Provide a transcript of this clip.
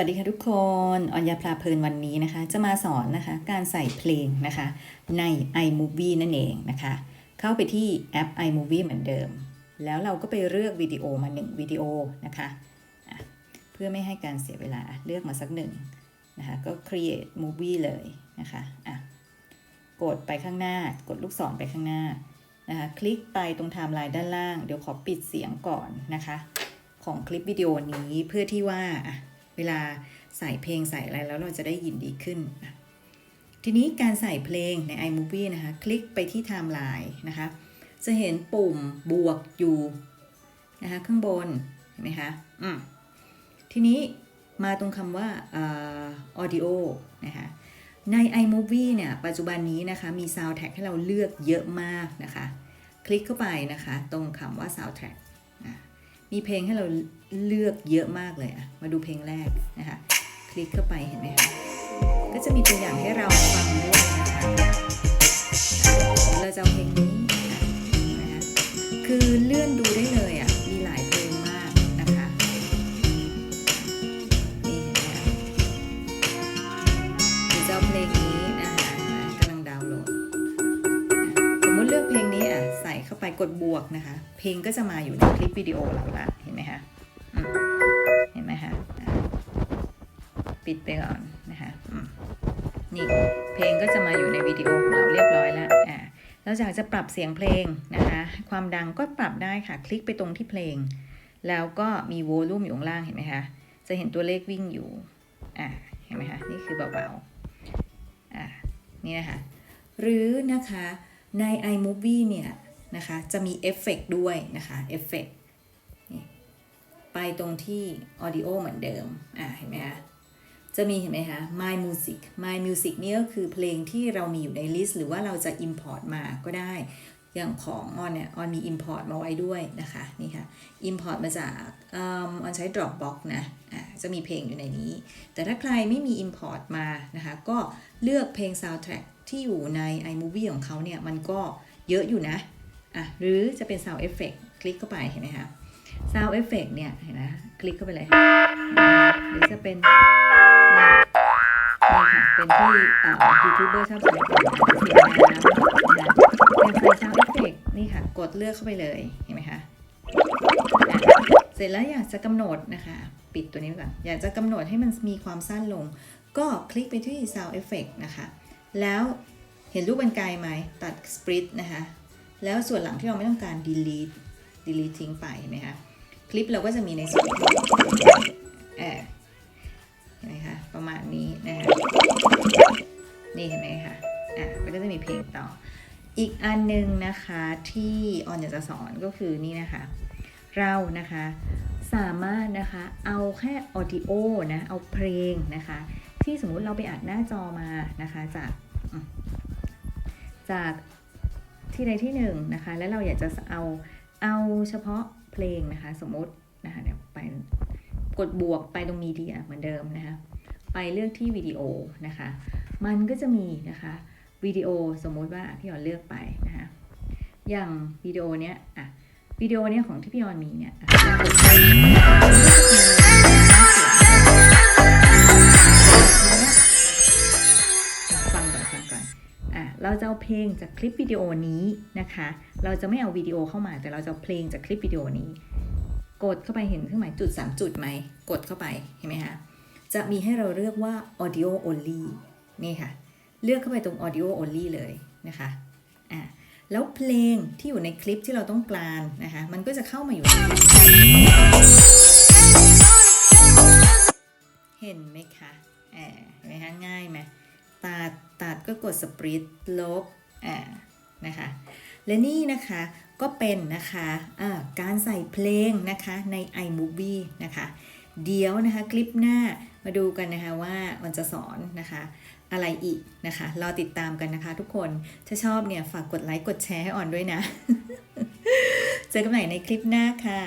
วัสดีค่ะทุกคนออนยาพลาเพลินวันนี้นะคะ จะมาสอนนะคะ การใส่เพลงนะคะ ใน iMovie นั่นเองนะคะ เข้าไปที่แอป iMovie เหมือนเดิม แล้วเราก็ไปเลือกวิดีโอมาหนึ่งวิดีโอนะคะะเพื่อไม่ให้การเสียเวลาเลือกมาสักหนึ่งนะคะ ก็ create movie เลยนะคะอะกดไปข้างหน้ากดลูกศรไปข้างหน้านะคะ คลิกไปตรงไทม์ไลน์ด้านล่าง เดี๋ยวขอปิดเสียงก่อนนะคะ ของคลิปวิดีโอนี้เพื่อที่ว่า เวลาใส่เพลงใส่อะไรแล้วเราจะได้ยินดีขึ้น ทีนี้การใส่เพลงใน iMovie นะคะ คลิกไปที่ไทม์ไลน์นะคะ จะเห็นปุ่มบวกอยู่นะคะข้างบน เห็นไหมคะอืมทีนี้มาตรงคำว่าอ่า audio นะคะใน iMovie เนี่ย ปัจจุบันนี้นะคะ มี soundtrack ให้เราเลือกเยอะมากนะคะ คลิกเข้าไปนะคะ ตรงคำว่า soundtrack อะ มีเพลงให้เราเลือกเยอะมากเลยอะมาดูเพลงแรกนะคะ คลิกเข้าไปเห็นไหมคะ ก็จะมีตัวอย่างให้เราฟังด้วยนะคะเราจะเอาเพลงนี้นะคะ คือเลื่อนดูได้เลยอะ ดบวกนะคะ เพลงก็จะมาอยู่ในคลิปวิดีโอเราละเห็นไหมคะเห็นไหมคะปิดไปก่อนนะคะนี่เพลงก็จะมาอยู่ในวิดีโอของเราเรียบร้อยแล้วอะแล้วอยากจะปรับเสียงเพลงนะคะ ความดังก็ปรับได้ค่ะ คลิกไปตรงที่เพลง แล้วก็มีโวลูมอยู่ข้างล่างเห็นไหมคะ จะเห็นตัวเลขวิ่งอยู่ อะเห็นไหมคะ นี่คือเบาๆ อะนี่นะคะ หรือนะคะใน iMovie เนี่ย นะคะ จะมีเอฟเฟกต์ด้วยนะคะเอฟเฟกต์ไปตรงที่ Audio เหมือนเดิม อ่าเห็นไหมคะจะมีเห็นไหมคะ My Music My Music นี่ก็คือเพลงที่เรามีอยู่ในลิสต์หรือว่าเราจะ Import มาก็ได้ อย่างของออนเนี่ยออนมี Import มาไว้ด้วยนะคะนี่ค่ะ Import มาจากออนใช้ Dropbox นะอ่าจะมีเพลงอยู่ในนี้ แต่ถ้าใครไม่มี Import มานะคะ ก็เลือกเพลง Soundtrack ที่อยู่ใน iMovie ของเขาเนี่ย มันก็เยอะอยู่นะ อะหรือจะเป็น Sound Effect คลิกเข้าไปเห็นไหมคะ Sound Effect เนี่ยเห็นไหมคลิกเข้าไปเลยหรือจะเป็นนี่ค่ะเป็นที่ยูทูบเบอร์ชอบใช้กันนเสียงน้ำนะคะเป็นไฟ Sound Effect นี่ค่ะ กดเลือกเข้าไปเลยเห็นไหมคะเสร็จแล้วอยากจะกำหนดนะคะ ปิดตัวนี้ไว้ก่อนอยากจะกำหนดให้มันมีความสั้นลง ก็คลิกไปที่ Sound Effect นะคะ แล้วเห็นรูปบรรไกลไหมตัด split นะคะ แล้วส่วนหลังที่เราไม่ต้องการ delete delete ทิ้งไปเห็นไหมคะคลิปเราก็จะมีในส่วนที่เออเห็นไหมคะประมาณนี้นะคะนี่เห็นไหมคะอะมันก็จะมีเพลงต่อ อีกอันหนึงนะคะที่ออนอยากจะสอนก็คือนี่นะคะเรานะคะสามารถนะคะเอาแค่ audio นะเอาเพลงนะคะที่สมมุติเราไปอัดหน้าจอมานะคะจากจาก ที่ใดที่หนึ่งนะคะ แล้วเราอยากจะเอาเอาเฉพาะเพลงนะคะ สมมตินะคะเดี๋ยวไปกดบวกไปตรงมีเดียเหมือนเดิมนะคะ ไปเลือกที่วิดีโอนะคะ มันก็จะมีนะคะวิดีโอสมมุติว่าพี่ออนเลือกไปนะคะ อย่างวิดีโอเนี้ยอะวิดีโอเนี้ยของที่พี่ออนมีเนี่ย เพลงจากคลิปวิดีโอนี้นะคะ เราจะไม่เอาวิดีโอเข้ามา แต่เราจะเพลงจากคลิปวิดีโอนี้ กดเข้าไปเห็นเครื่องหมายจุด 3 จุดไหม กดเข้าไปเห็นไหมคะ จะมีให้เราเลือกว่า audio only นี่ค่ะ เลือกเข้าไปตรง audio only เลยนะคะอะแล้วเพลงที่อยู่ในคลิปที่เราต้องการนะคะ มันก็จะเข้ามาอยู่ เห็นไหมคะเห็นไหมคะง่ายไหม ตัด ตัดก็กด split ลบ อ่า นะคะ และนี่นะคะก็เป็นนะคะะการใส่เพลงนะคะใน iMovie นะคะ เดี๋ยวนะคะคลิปหน้ามาดูกันนะคะว่ามันจะสอนนะคะอะไรอีกนะคะรอติดตามกันนะคะทุกคน ถ้าชอบเนี่ยฝากกดไลค์กดแชร์ให้อ่อนด้วยนะ เจอกันใหม่ในคลิปหน้าค่ะ